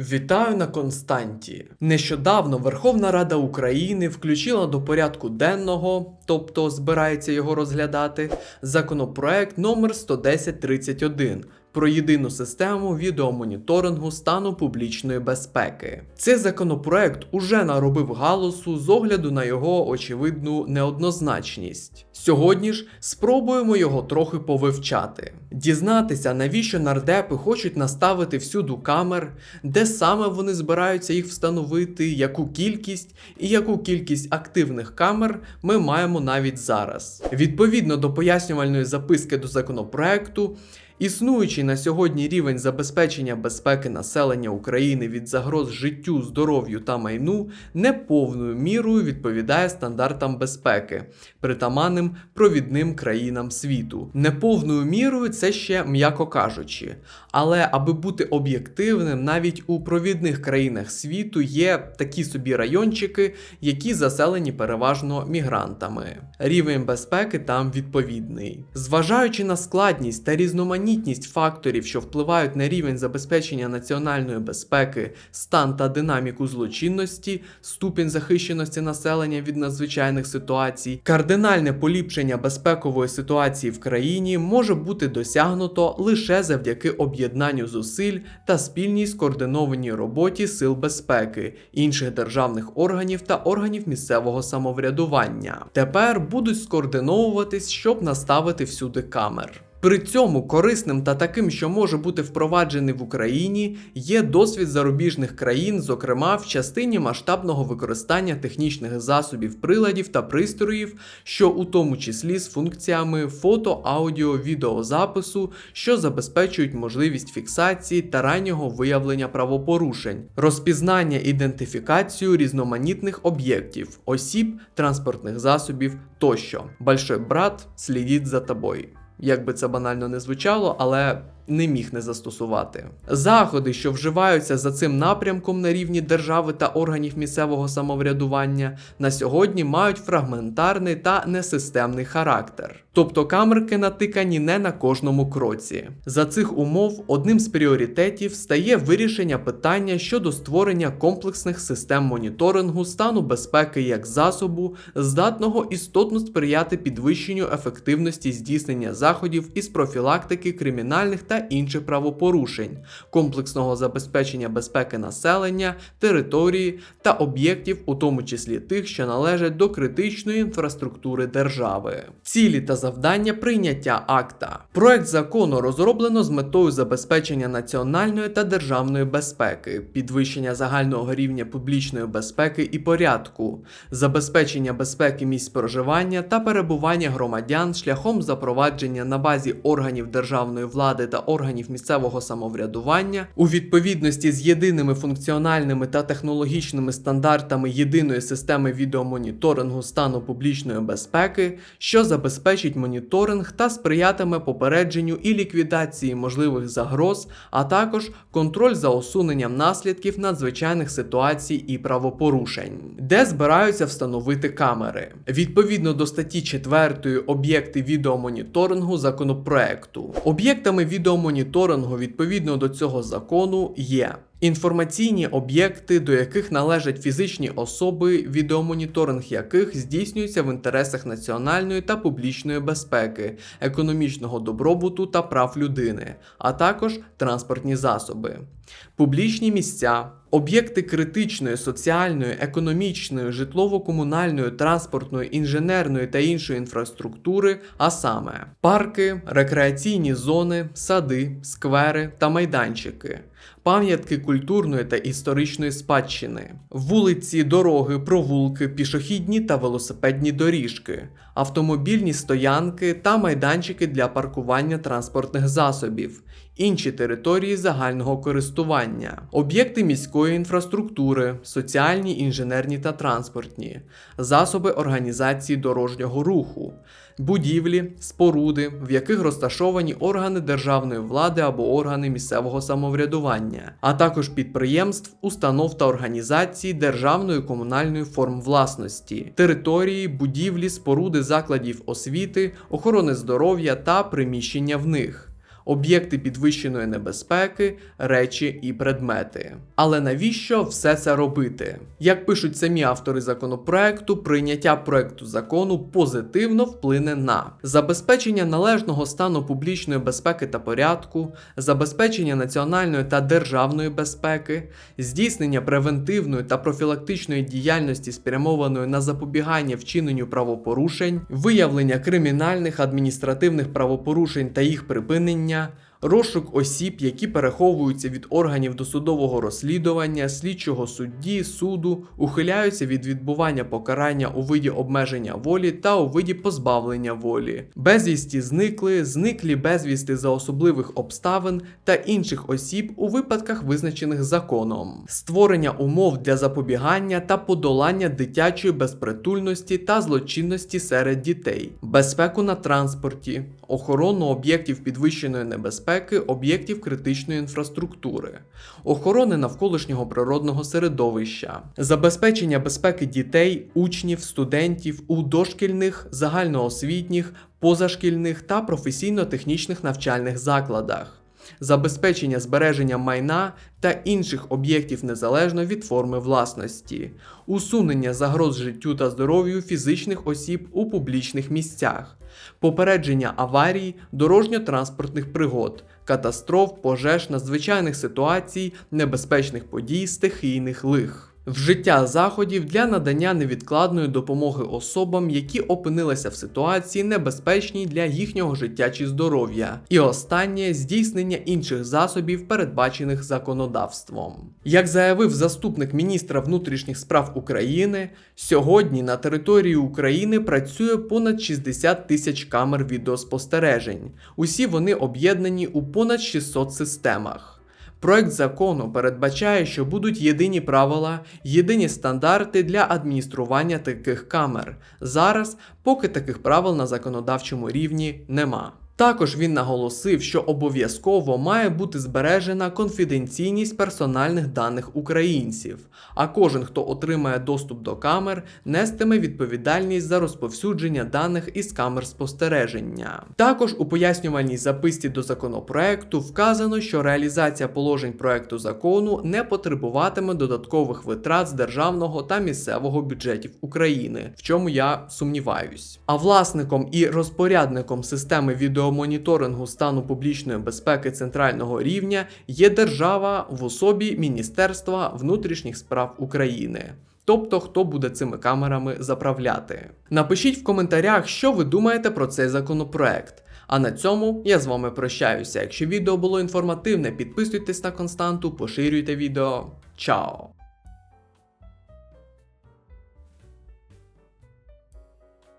Вітаю на Константі. Нещодавно Верховна Рада України включила до порядку денного, тобто збирається його розглядати, законопроект номер 11031 про єдину систему відеомоніторингу стану публічної безпеки. Цей законопроект уже наробив галасу з огляду на його очевидну неоднозначність. Сьогодні ж спробуємо його трохи повивчати, дізнатися, навіщо нардепи хочуть наставити всюду камер, де саме вони збираються їх встановити, яку кількість і яку кількість активних камер ми маємо навіть зараз. Відповідно до пояснювальної записки до законопроекту. Існуючий на сьогодні рівень забезпечення безпеки населення України від загроз життю, здоров'ю та майну не повною мірою відповідає стандартам безпеки, притаманним провідним країнам світу. Неповною мірою це ще м'яко кажучи. Але аби бути об'єктивним, навіть у провідних країнах світу є такі собі райончики, які заселені переважно мігрантами. Рівень безпеки там відповідний. Зважаючи на складність та різноманітність факторів, що впливають на рівень забезпечення національної безпеки, стан та динаміку злочинності, ступінь захищеності населення від надзвичайних ситуацій, кардинальне поліпшення безпекової ситуації в країні може бути досягнуто лише завдяки об'єднанню зусиль та спільній скоординованій роботі сил безпеки, інших державних органів та органів місцевого самоврядування. Тепер будуть скоординовуватись, щоб наставити всюди камер. При цьому корисним та таким, що може бути впроваджений в Україні, є досвід зарубіжних країн, зокрема в частині масштабного використання технічних засобів, приладів та пристроїв, що у тому числі з функціями фото, аудіо, відеозапису, що забезпечують можливість фіксації та раннього виявлення правопорушень, розпізнання ідентифікацію різноманітних об'єктів, осіб, транспортних засобів тощо. Большой брат слідить за тобою. Як би це банально не звучало, але не міг не застосувати. Заходи, що вживаються за цим напрямком на рівні держави та органів місцевого самоврядування, на сьогодні мають фрагментарний та несистемний характер. Тобто камерки натикані не на кожному кроці. За цих умов одним з пріоритетів стає вирішення питання щодо створення комплексних систем моніторингу стану безпеки як засобу, здатного істотно сприяти підвищенню ефективності здійснення заходів із профілактики кримінальних та інших правопорушень, комплексного забезпечення безпеки населення, території та об'єктів, у тому числі тих, що належать до критичної інфраструктури держави. Цілі та завдання прийняття акта. Проект закону розроблено з метою забезпечення національної та державної безпеки, підвищення загального рівня публічної безпеки і порядку, забезпечення безпеки місць проживання та перебування громадян шляхом запровадження на базі органів державної влади та органів місцевого самоврядування у відповідності з єдиними функціональними та технологічними стандартами єдиної системи відеомоніторингу стану публічної безпеки, що забезпечить моніторинг та сприятиме попередженню і ліквідації можливих загроз, а також контроль за усуненням наслідків надзвичайних ситуацій і правопорушень, де збираються встановити камери. Відповідно до статті 4 об'єкти відеомоніторингу законопроекту. Об'єктами відеомоніторингу відповідно до цього закону є. Інформаційні об'єкти, до яких належать фізичні особи, відеомоніторинг яких здійснюється в інтересах національної та публічної безпеки, економічного добробуту та прав людини, а також транспортні засоби, публічні місця, об'єкти критичної, соціальної, економічної, житлово-комунальної, транспортної, інженерної та іншої інфраструктури, а саме парки, рекреаційні зони, сади, сквери та майданчики пам'ятки культурної та історичної спадщини, вулиці, дороги, провулки, пішохідні та велосипедні доріжки, автомобільні стоянки та майданчики для паркування транспортних засобів, інші території загального користування, об'єкти міської інфраструктури, соціальні, інженерні та транспортні, засоби організації дорожнього руху, будівлі, споруди, в яких розташовані органи державної влади або органи місцевого самоврядування, а також підприємств, установ та організацій державної комунальної форм власності, території, будівлі, споруди закладів освіти, охорони здоров'я та приміщення в них об'єкти підвищеної небезпеки, речі і предмети. Але навіщо все це робити? Як пишуть самі автори законопроекту, прийняття проекту закону позитивно вплине на забезпечення належного стану публічної безпеки та порядку, забезпечення національної та державної безпеки, здійснення превентивної та профілактичної діяльності, спрямованої на запобігання вчиненню правопорушень, виявлення кримінальних адміністративних правопорушень та їх припинення. Розшук осіб, які переховуються від органів досудового розслідування, слідчого судді, суду, ухиляються від відбування покарання у виді обмеження волі та у виді позбавлення волі, безвісті зникли, зниклі безвісти за особливих обставин та інших осіб у випадках, визначених законом, створення умов для запобігання та подолання дитячої безпритульності та злочинності серед дітей, безпеку на транспорті, охорону об'єктів підвищеної небезпеки, об'єктів критичної інфраструктури, охорони навколишнього природного середовища, забезпечення безпеки дітей, учнів, студентів у дошкільних, загальноосвітніх, позашкільних та професійно-технічних навчальних закладах. Забезпечення збереження майна та інших об'єктів незалежно від форми власності, усунення загроз життю та здоров'ю фізичних осіб у публічних місцях, попередження аварій, дорожньо-транспортних пригод, катастроф, пожеж, надзвичайних ситуацій, небезпечних подій, стихійних лих. Вжиття заходів для надання невідкладної допомоги особам, які опинилися в ситуації небезпечній для їхнього життя чи здоров'я, і останнє здійснення інших засобів, передбачених законодавством. Як заявив заступник міністра внутрішніх справ України, сьогодні на території України працює понад 60 тисяч камер відеоспостережень. Усі вони об'єднані у понад 600 системах. Проект закону передбачає, що будуть єдині правила, єдині стандарти для адміністрування таких камер. Зараз поки таких правил на законодавчому рівні нема. Також він наголосив, що обов'язково має бути збережена конфіденційність персональних даних українців, а кожен, хто отримає доступ до камер, нестиме відповідальність за розповсюдження даних із камер спостереження. Також у пояснювальній записці до законопроекту вказано, що реалізація положень проекту закону не потребуватиме додаткових витрат з державного та місцевого бюджетів України, в чому я сумніваюсь. А власником і розпорядником системи відеомоніторингу стану публічної безпеки центрального рівня є держава в особі Міністерства внутрішніх справ України. Тобто, хто буде цими камерами заправляти. Напишіть в коментарях, що ви думаєте про цей законопроект. А на цьому я з вами прощаюся. Якщо відео було інформативне, підписуйтесь на константу, поширюйте відео. Чао!